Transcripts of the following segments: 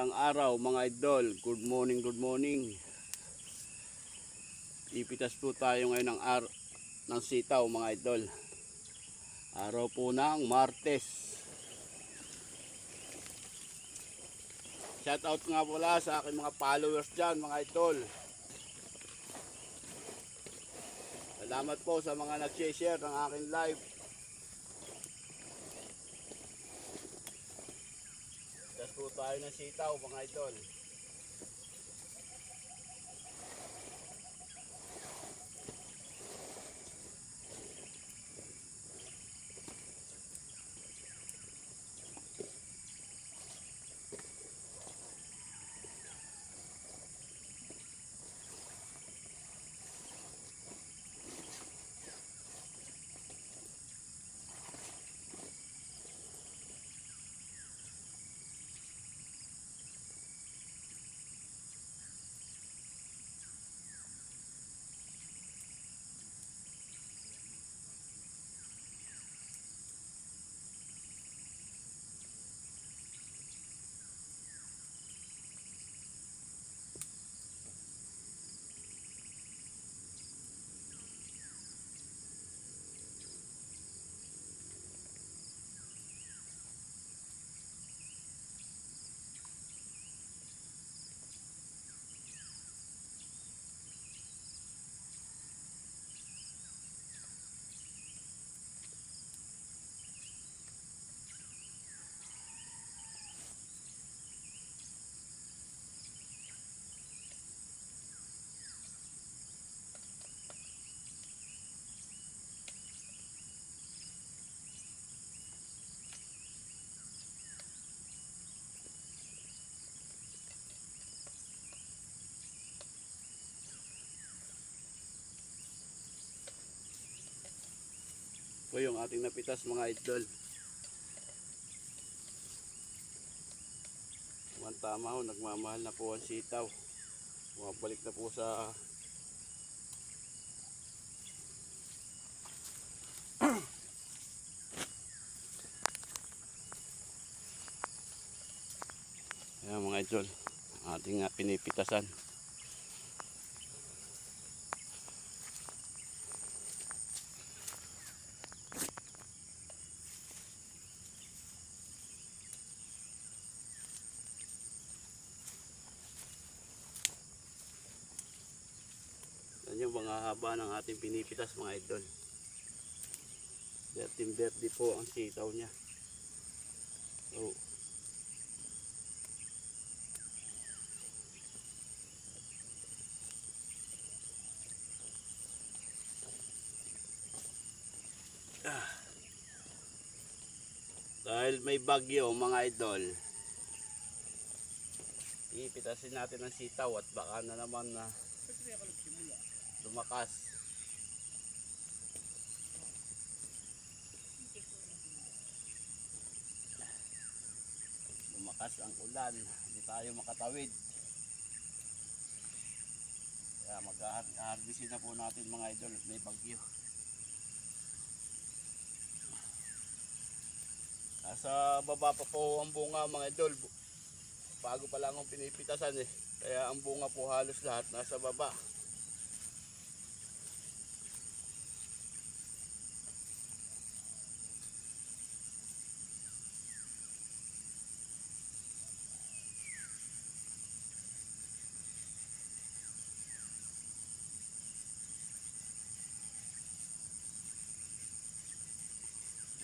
Magandang araw mga idol. Good morning, good morning. Ipitas po tayo ngayon ng, ar- ng sitaw mga idol. Araw po ng Martes. Shout out nga pala sa aking mga followers dyan mga idol. Salamat po sa mga nag-share ng aking live. Tapos po tayo ng sitaw mga idol. Ito yung ating napitas mga idol. One tama ho, nagmamahal na po ang sitaw. Bumabalik na po sa Ayan mga idol, ating nga pinipitasan. Yan yung mga haba ng ating pinipitas mga idol. Bertin Berdi po ang sitaw niya. So, Ah. Dahil may bagyo mga idol. Ipitasin natin ang sitaw at baka na naman na lumakas. Lumakas ang ulan, hindi tayo makatawid. Kaya mag-harvestin na po natin mga idol may bagyo. Nasa baba pa po ang bunga mga idol. Bago pa lang ang pinipitasan eh. Kaya ang bunga po halos lahat nasa baba.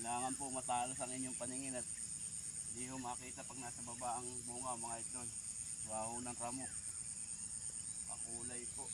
Kailangan po matalas ang inyong paningin at hindi ho makita pag nasa baba ang bunga mga idol. Baho ng ramo. Pakulay po.